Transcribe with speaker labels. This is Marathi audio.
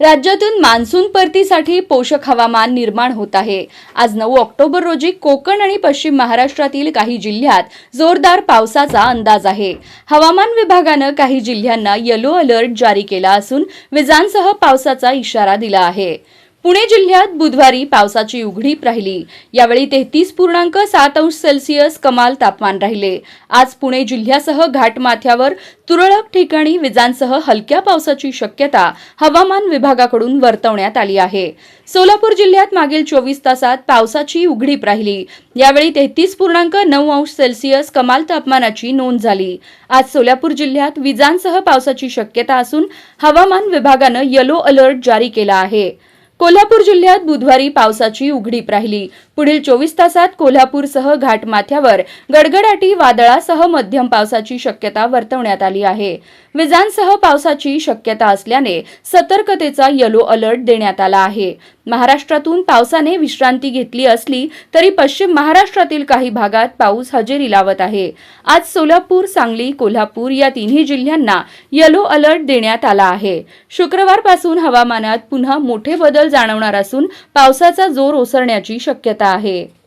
Speaker 1: राज्यातून मान्सून परतीसाठी पोषक हवामान निर्माण होत आहे. आज नऊ ऑक्टोबर रोजी कोकण आणि पश्चिम महाराष्ट्रातील काही जिल्ह्यात जोरदार पावसाचा अंदाज आहे. हवामान विभागानं काही जिल्ह्यांना येलो अलर्ट जारी केला असून विजांसह पावसाचा इशारा दिला आहे. पुणे जिल्ह्यात बुधवारी पावसाची उघडीप राहिली. यावेळी तेहतीस पूर्णांक सात अंश सेल्सिअस कमाल तापमान राहिले. आज पुणे जिल्ह्यासह घाटमाथ्यावर तुरळक ठिकाणी विजांसह हलक्या पावसाची शक्यता हवामान विभागाकडून वर्तवण्यात आली आहे. सोलापूर जिल्ह्यात मागील चोवीस तासात पावसाची उघडीप राहिली. यावेळी तेहतीस पूर्णांक नऊ अंश सेल्सिअस कमाल तापमानाची नोंद झाली. आज सोलापूर जिल्ह्यात विजांसह पावसाची शक्यता असून हवामान विभागानं येलो अलर्ट जारी केला आहे. कोल्हापूर जिल्ह्यात बुधवारी पावसाची उघडीप राहिली. पुढील चोवीस तासात कोल्हापूरसह घाटमाथ्यावर गडगडाटी वादळासह मध्यम पावसाची शक्यता वर्तवण्यात आली आहे. विजांसह पावसाची शक्यता असल्याने सतर्कतेचा येलो अलर्ट देण्यात आला आहे. महाराष्ट्रातून पावसाने विश्रांती घेतली असली तरी पश्चिम महाराष्ट्रातील काही भागात पाऊस हजेरी लावत आहे. आज सोलापूर सांगली कोल्हापूर या तिन्ही जिल्ह्यांना येलो अलर्ट देण्यात आला आहे. शुक्रवारपासून हवामानात पुन्हा मोठे बदल जाणवणार असून पावसाचा जोर ओसरण्याची शक्यता आहे.